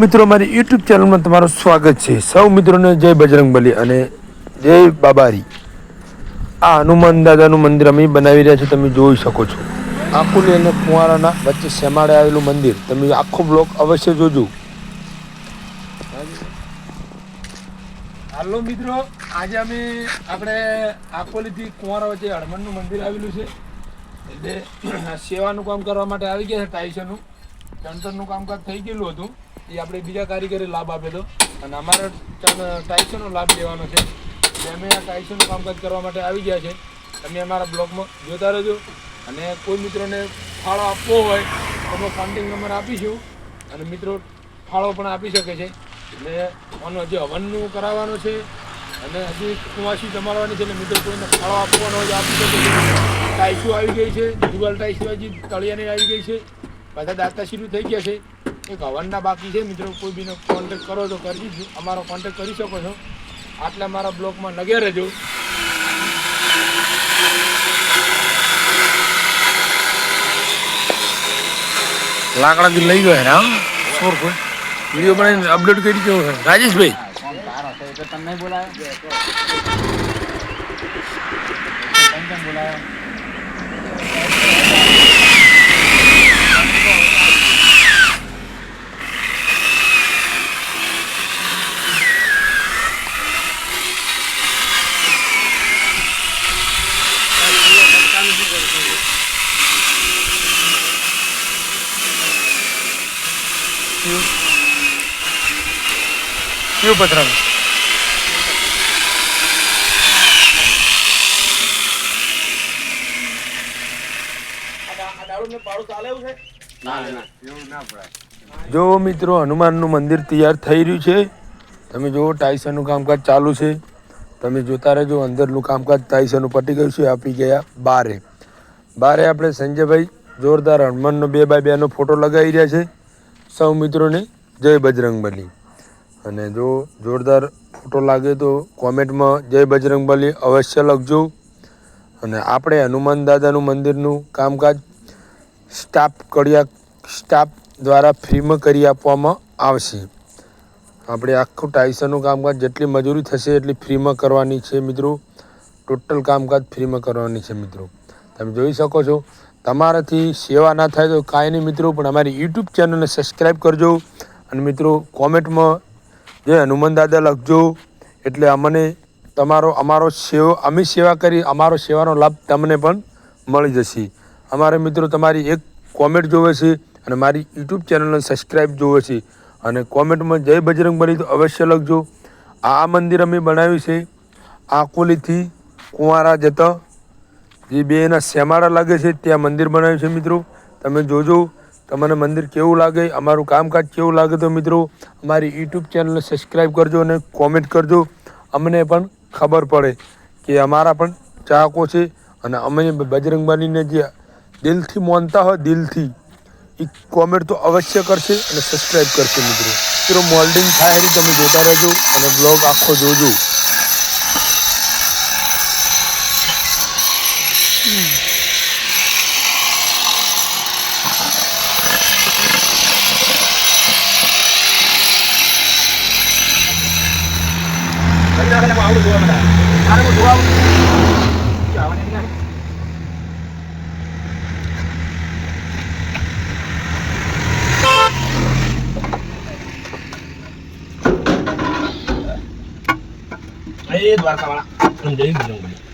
મિત્રો, મારી યુટ્યુબ ચેનલમાં તમારું સ્વાગત છે. સૌ મિત્રોને જય બજરંગબલી અને જય બાબારી. આ હનુમાન દાદાનું મંદિર અમે બનાવી રહ્યા છે તમે જોઈ શકો છો. આકુલી અને કુંવારાના વચ્ચે શેમાડે આવેલું મંદિર. તમે આખો બ્લોક અવશ્ય જોજો. હાલો મિત્રો, આજે અમે આપણે આકોલીથી કુંવારા વચ્ચે હનુમાનનું મંદિર આવેલું છે. એટલે સેવાનું કામ કરવા માટે આવી ગયા છે ટાઈસનનું ચણતરનું કામકાજ થઈ ગયેલું હતું. એ આપણે બીજા કારીગરે લાભ આપ્યો તો. અને અમારે ચણ- લાભ લેવાનો છે. એટલે અમે આ ટાઈસનનું કામકાજ કરવા માટે આવી ગયા છે. તમે અમારા બ્લોગમાં જોતા રહેજો. અને કોઈ મિત્રોને ફાળો આપવો હોય, તો અમે કોન્ટેક નંબર આપીશું. અને મિત્રો ફાળો પણ આપી શકે છે. એટલે આનું હજી હવનનું કરાવવાનું છે, અને હજી કુવાસી જમાડવાની છે, એટલે મિત્રો કોઈને ફાળો આપવાનો હોય આપી શકે છે. ટાઈસુ આવી ગઈ છે. દિવાલ ટાઈસુ હજી તળિયાની આવી ગઈ છે. બધા દાતા શરૂ થઈ ગયા છે. એક હવનના બાકી છે મિત્રો. કોઈ બીનો કોન્ટેક કરો તો કરી દીધું. અમારો કોન્ટેક કરી શકો છો. આટલા મારા બ્લોગમાં લગ્યા રહેજો. લાકડાથી લઈ ગયો હા? સોર કોઈ? વીડિયો બનાવીને અપડેટ કરી ગયો છે. રાજેશભાઈ. તમને બોલાયો પડાય જો મિત્રો, હનુમાનનું મંદિર તૈયાર થઈ રહ્યું છે. તમે જુઓ ટાઈસનનું કામકાજ ચાલુ છે. તમે જોતા રહેજો, અંદરનું કામકાજ ટાઈસનનું પટી ગયું છે, આપી ગયા બારે. બારે આપણે સંજયભાઈ જોરદાર હનુમાનનો બે બાય બેનો ફોટો લગાવી રહ્યા છે. સૌ મિત્રોને જય બજરંગબલી. અને જો જોરદાર ફોટો લાગે તો કોમેન્ટમાં જય બજરંગબલી અવશ્ય લખજો. અને આપણે હનુમાન દાદાનું મંદિરનું કામકાજ સ્ટાફ કડિયા સ્ટાફ દ્વારા ફ્રીમાં કરી આપવામાં આવશે. આપણે આખું ટાઈસનનું કામકાજ જેટલી મજૂરી થશે એટલી ફ્રીમાં કરવાની છે મિત્રો. ટોટલ કામકાજ ફ્રીમાં કરવાની છે મિત્રો. તમે જોઈ શકો છો, તમારાથી સેવા ના થાય તો કાંઈ નહીં મિત્રો, પણ અમારી યુટ્યુબ ચેનલને સબસ્ક્રાઈબ કરજો. અને મિત્રો, કોમેન્ટમાં જે હનુમાન દાદા લખજો. એટલે અમને તમારો, અમારો સેવ, અમે સેવા કરી, અમારો સેવાનો લાભ તમને પણ મળી જશે. અમારે મિત્રો તમારી એક કોમેન્ટ જોવે છે અને મારી યુટ્યુબ ચેનલને સબસ્ક્રાઈબ જોવે છે. અને કોમેન્ટમાં જય બજરંગ બની તો અવશ્ય લખજો. આ મંદિર અમે બનાવ્યું છે. આકોલીથી કુંવારા જતા. જે બે એના શેમાડા લાગે છે, ત્યાં મંદિર બનાવ્યું છે મિત્રો. તમે જોજો. તમને મંદિર કેવું લાગે? અમારું કામકાજ કેવું લાગે તો મિત્રો, અમારી યુટ્યુબ ચેનલને સબસ્ક્રાઈબ કરજો અને કોમેન્ટ કરજો. અમને પણ ખબર પડે કે અમારા પણ ચાહકો છે અને અમે બજરંગબલીને જે દિલથી માનતા હોય દિલથી, એ કોમેન્ટ તો અવશ્ય કરશે અને સબસ્ક્રાઈબ કરશે મિત્રો. મિત્રો મોલ્ડિંગ થાય તમે જોતા રહેજો અને બ્લોગ આખો જોજો. એ દ્વારકા વાળા જય બજરંગબલી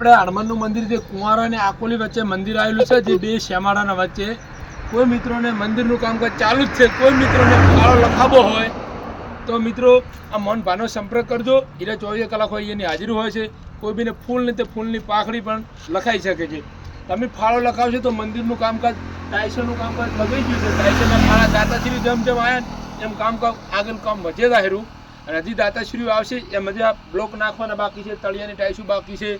આપણે હનુમાનનું મંદિર જે કુંવારા અને આકોલી વચ્ચે મંદિર આવેલું છે, જે બે શ્યામાળાના વચ્ચે. કોઈ મિત્રોને મંદિરનું કામકાજ ચાલુ જ છે, કોઈ મિત્રોને ફાળો લખાવો હોય, તો મિત્રો, આ મન ભાનો સંપર્ક કરજો. એટલે ચોવીસ કલાક હોય, એની હાજરી હોય છે. કોઈ બીને ફૂલ ને તે ફૂલની પાખડી પણ લખાઈ શકે છે. તમે ફાળો લખાવશો તો મંદિરનું કામકાજ ટાઈસનનું કામકાજ લગાઈ ગયું છે. ટાઈસનના ફાળા દાતાશ્રી જેમ જેમ આવ્યા એમ કામ આગળ કામ વધે જાહેરું. અને હજી દાતાશ્રીઓ આવશે એમ હજી આ બ્લોક નાખવાના બાકી છે, તળિયાની ટાઈસું બાકી છે.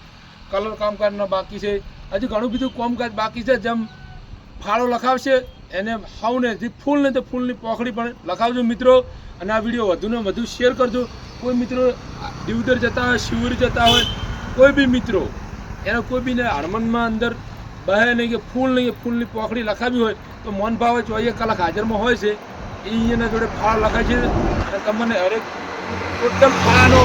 કલર કામકાજના બાકી છે. હજી ઘણું બધું કામકાજ બાકી છે, જેમ ફાળો લખાવશે, એને હાવને જે ફૂલ ને તો ફૂલની પોખડી પણ લખાવજો મિત્રો. અને આ વીડિયો વધુને વધુ શેર કરજો. કોઈ મિત્રો દિવદર જતા હોય, શિવર જતા હોય, કોઈ બી મિત્રો, એનો કોઈ બીને હરમનમાં અંદર બહે નહીં કે ફૂલ નહીં કે ફૂલની પોખડી લખાવી હોય, તો મોહન ભાવે ચોવીસ કલાક હાજરમાં હોય છે. એ એના જોડે ફાળ લખાય છે. અને તમને હરેક ટોટલ ફાળાનો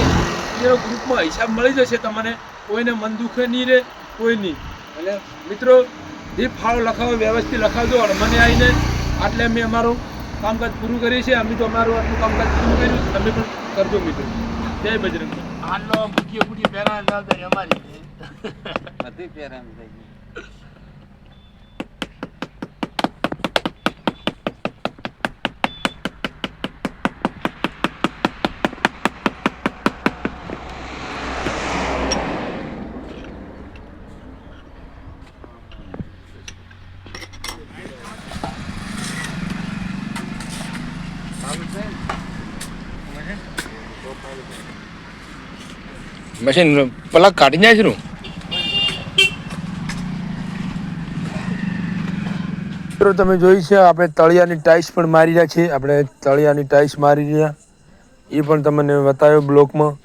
એનો ગ્રુપમાં હિસાબ મળી જશે તમને. કોઈને મન દુખે નહીં રહે કોઈ નહીં. એટલે મિત્રો જે ફાળો લખાવો વ્યવસ્થિત લખાવજો અને મને આવીને આટલે અમે અમારું કામકાજ પૂરું કરીએ છીએ. અમે તો અમારું આટલું કામકાજ પૂરું કર્યું. તમે પણ કરજો મિત્રો. જય બજરંગ આટલો મુખ્ય મુખ્ય પહેલા જવાબદારી અમારી. બધી પહેરામ થઈ ગઈ. મશીન પલક કાઢી જાય છે તમે જોઈ છે, આપણે તળિયાની ટાઇલ્સ પણ મારી રહ્યા છે આપણે તળિયાની ટાઈસ મારી રહ્યા. એ પણ તમને બતાવ્યો બ્લોકમાં.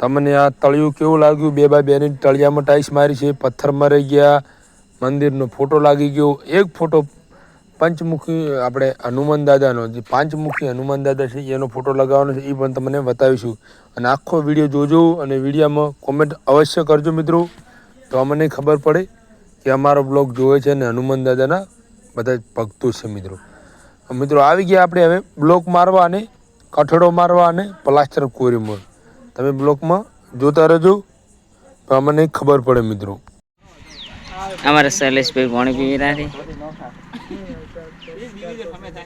તમને આ તળિયું કેવું લાગ્યું? બે બાય બેની તળિયામાં ટાઇલ્સ મારી છે. પથ્થર મરી ગયા. મંદિરનો ફોટો લાગી ગયો. એક ફોટો પંચમુખી, આપણે હનુમાન દાદાનો જે પાંચમુખી હનુમાન દાદા છે, એનો ફોટો લગાવવાનો છે, એ પણ તમને બતાવીશું. અને આખો વીડિયો જોજો અને વિડીયોમાં કોમેન્ટ અવશ્ય કરજો મિત્રો. તો અમને ખબર પડે કે અમારો બ્લોગ જોવે છે અને હનુમાન દાદાના બધા ભક્તો છે મિત્રો. મિત્રો આવી ગયા આપણે હવે બ્લોક મારવા અને કઠડો મારવા અને પ્લાસ્ટર કોરી તમે બ્લોકમાં જોતા રહેજો. તો અમને ખબર પડે મિત્રો. અમારા શૈલેષભાઈ ભણી પીવી રહ્યા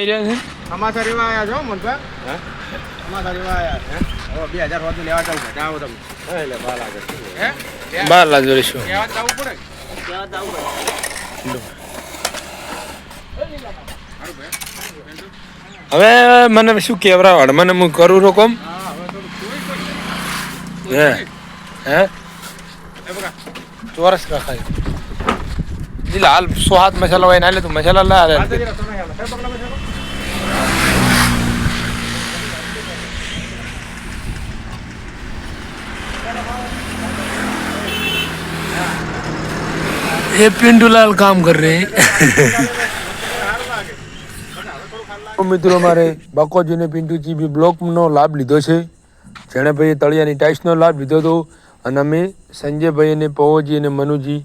બનાવી રહ્યા છે. અમાસા રેવા આયા છો મનપા અમાસા રેવા આયા હે હવે બે હજાર વાત લેવા જાવ છે. જાઓ તમે. એટલે બાર લાગે હે? બાર લાખ જોડીશું કહેવા જવું પડે? હવે મને શું કેવરાવડ? મને હું કરું હા જોઈ પડે હે? હે? ચોરસ રખાય દિલા હાલ સો હાથ મસાલા હોય ના લે તું મસાલા લા રે હાથે જરા તમે હેલો સાહેબ પકડા બેસો ये પિંડુલાલ કામ કર રહે મિત્રો મારે બકોજીને પિન્ટુજી બી બ્લોકનો લાભ લીધો છે. જેણે ભાઈએ તળિયાની ટાઇલ્સનો લાભ લીધો હતો અને અમે સંજયભાઈ અને પવનજી અને મનુજી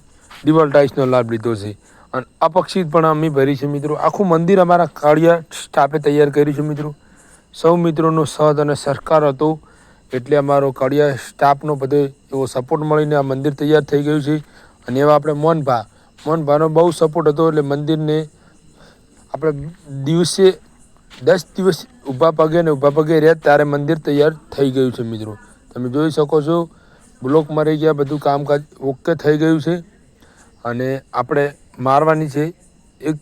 દિવાલ ટાઇલ્સનો લાભ લીધો છે. અને અપક્ષિત પણ અમે ભરી છે, મિત્રો. આખું મંદિર અમારા કાળિયા સ્ટાફે તૈયાર કર્યું છે, મિત્રો. સૌ મિત્રોનો સદ અને સરકાર હતો. એટલે અમારો કાળિયા સ્ટાફનો બધો એવો સપોર્ટ મળીને આ મંદિર તૈયાર થઈ ગયું છે. અને એવા આપણે મોહનભા મોહનભાનો બહુ સપોર્ટ હતો એટલે મંદિરને આપણે દિવસે દસ દિવસ ઊભા પગે ને ઊભા પગે રહ્યા ત્યારે મંદિર તૈયાર થઈ ગયું છે મિત્રો. તમે જોઈ શકો છો બ્લોક મરી ગયા, બધું કામકાજ ઓકે થઈ ગયું છે. અને આપણે મારવાની છે એક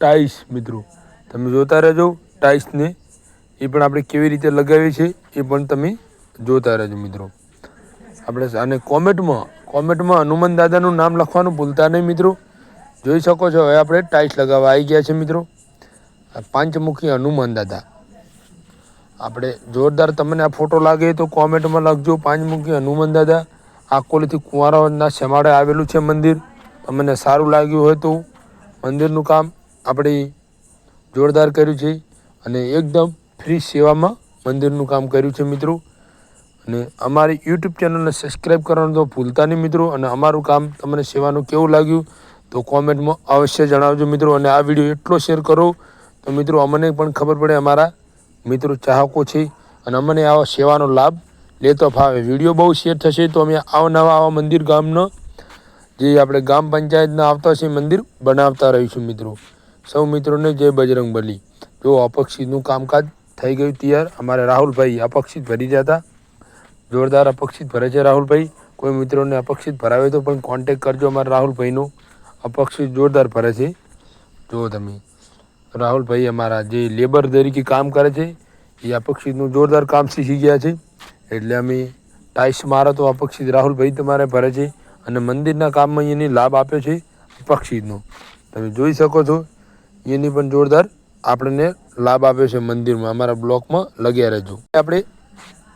ટાઈસ મિત્રો. તમે જોતા રહેજો ટાઈસને. એ પણ આપણે કેવી રીતે લગાવી છે એ પણ તમે જોતા રહેજો મિત્રો. આપણે અને કોમેન્ટમાં કોમેન્ટમાં હનુમાન દાદાનું નામ લખવાનું ભૂલતા નહીં મિત્રો. જોઈ શકો છો, હવે આપણે ટાઇલ્સ લગાવવા આવી ગયા છે મિત્રો. પાંચમુખી હનુમાન દાદા. આપણે જોરદાર તમને આ ફોટો લાગે તો કોમેન્ટમાં લખજો, પાંચમુખી હનુમાન દાદા. આકોલીથી કુંવારાના શેમાડે આવેલું છે મંદિર. તમને સારું લાગ્યું હોય તો મંદિરનું કામ આપણે જોરદાર કર્યું છે અને એકદમ ફ્રી સેવામાં મંદિરનું કામ કર્યું છે મિત્રો. અને અમારી યુટ્યુબ ચેનલને સબસ્ક્રાઈબ કરવાનું તો ભૂલતા નહીં મિત્રો. અને અમારું કામ તમને સેવાનું કેવું લાગ્યું તો કોમેન્ટમાં અવશ્ય જણાવજો મિત્રો. અને આ વીડિયો એટલો શેર કરો તો મિત્રો અમને પણ ખબર પડે અમારા મિત્રો ચાહકો છે. અને અમને આવા સેવાનો લાભ લેતો ફાવે. વીડિયો બહુ શેર થશે તો અમે આવનવા આવા મંદિર ગામનો જે આપણે ગ્રામ પંચાયતના આવતા છે મંદિર બનાવતા રહીશું મિત્રો. સૌ મિત્રોને જય બજરંગ બલી જો અપક્ષિતનું કામકાજ થઈ ગયું તૈયાર, અમારે રાહુલભાઈ અપક્ષિત ભરી જતા. જોરદાર અપક્ષિત ભરે છે રાહુલભાઈ. કોઈ મિત્રોને અપક્ષિત ભરાવે તો પણ કોન્ટેક કરજો અમારા રાહુલભાઈનો. અપક્ષિત જોરદાર ભરે છે. જુઓ તમે. રાહુલભાઈ અમારા જે લેબર તરીકે કામ કરે છે, એ અપક્ષિતનું જોરદાર કામ શીખી ગયા છે. એટલે અમે ટાઈસ મારો તો અપક્ષિત રાહુલભાઈ તમારે ભરે છે અને મંદિરના કામમાં એની લાભ આપ્યો છે અપક્ષિતનો. તમે જોઈ શકો છો, એની પણ જોરદાર આપણને લાભ આપ્યો છે મંદિરમાં. અમારા બ્લોકમાં લગ્યા રહેજો. આપણે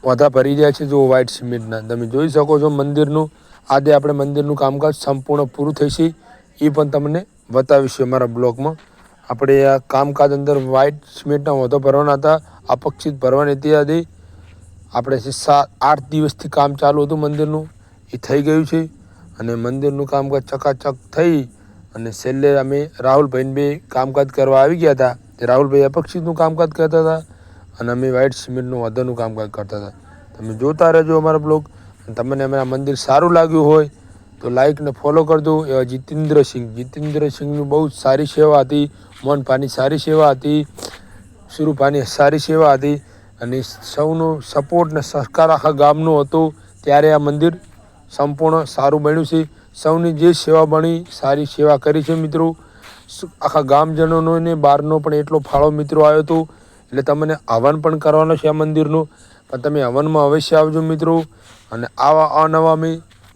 વધા ભરી રહ્યા છે જો વ્હાઇટ સિમેન્ટના તમે જોઈ શકો છો મંદિરનું, આજે આપણે મંદિરનું કામકાજ સંપૂર્ણ પૂરું થશે એ પણ તમને બતાવીશું અમારા બ્લોકમાં. આપણે આ કામકાજ અંદર વ્હાઇટ સિમેન્ટના વધો ભરવાના હતા. અપક્ષિત ભરવાની હતી. આજે આપણે સાત, આઠ દિવસથી કામ ચાલુ હતું મંદિરનું એ થઈ ગયું છે. અને મંદિરનું કામકાજ ચકાચક થઈ અને છેલ્લે અમે રાહુલભાઈને બે કામકાજ કરવા આવી ગયા હતા. રાહુલભાઈ અપક્ષિતનું કામકાજ કરતા હતા. અને અમે વ્હાઇટ સિમેન્ટનું વધુનું કામકાજ કરતા હતા. તમે જોતા રહેજો અમારા બ્લોગ. તમને અમારા મંદિર સારું લાગ્યું હોય તો લાઇકને ફોલો કરજો એવા જીતેન્દ્રસિંહ જીતેન્દ્રસિંહની બહુ જ સારી સેવા હતી. મનપાની સારી સેવા હતી. સુરુભાની સારી સેવા હતી. અને સૌનો સપોર્ટ ને સહકાર આખા ગામનો હતો. ત્યારે આ મંદિર સંપૂર્ણ સારું બન્યું છે. સૌની જે સેવા બની સારી સેવા કરી છે મિત્રો. આખા ગામજનોનો બહારનો પણ એટલો ફાળો મિત્રો આવ્યો હતો. એટલે તમને હવન પણ કરવાનો છે આ મંદિરનું. પણ તમે હવનમાં અવશ્ય આવજો મિત્રો. અને આવા અનવા અમે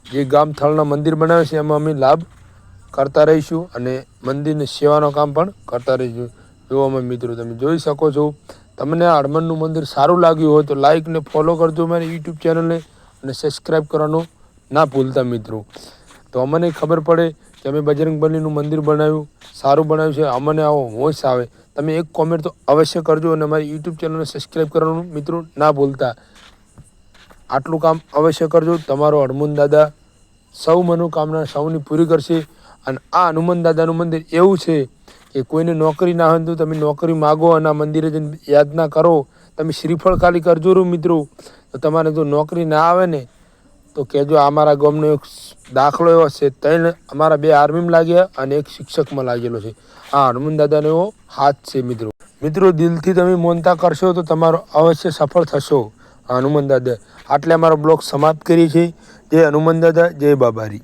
જે ગામ થળના મંદિર બનાવે છે, એમાં અમે લાભ કરતા રહીશું અને મંદિરની સેવાનો કામ પણ કરતા રહીશું. જોવામાં મિત્રો તમે જોઈ શકો છો. તમને આ હડમનનું મંદિર સારું લાગ્યું હોય તો લાઇક ને ફોલો કરજો મારી યુટ્યુબ ચેનલને અને સબસ્ક્રાઈબ કરવાનું ના ભૂલતા મિત્રો. તો અમને ખબર પડે કે અમે બજરંગ બલીનું મંદિર બનાવ્યું, સારું બનાવ્યું છે. અમને આવો હોશ આવે. તમે એક કોમેન્ટ તો અવશ્ય કરજો અને અમારી યુટ્યુબ ચેનલને સબસ્ક્રાઈબ કરવાનું મિત્રો ના ભૂલતા. આટલું કામ અવશ્ય કરજો. તમારો હનુમાન દાદા સૌ મનોકામના સૌની પૂરી કરશે. અને આ હનુમાન દાદાનું મંદિર એવું છે કે કોઈને નોકરી ના હોય તો તમે નોકરી માગો અને આ મંદિરે જઈને યાદના કરો. તમે શ્રીફળ ખાલી કરજો મિત્રો. તો તમારે જો નોકરી ના આવે ને, તો કહેજો અમારા ગામનો એક દાખલો એવો છે, ત્રણ અમારા બે આર્મીમાં લાગ્યા અને એક શિક્ષકમાં લાગેલો છે. આ હનુમાન દાદાનો એવો હાથ છે, મિત્રો. મિત્રો, દિલથી તમે મોનતા કરશો તો તમારો અવશ્ય સફળ થશો. હનુમાન દાદા, આટલે અમારો બ્લોગ સમાપ્ત કરી છે જય હનુમાન દાદા, જય બાબારી.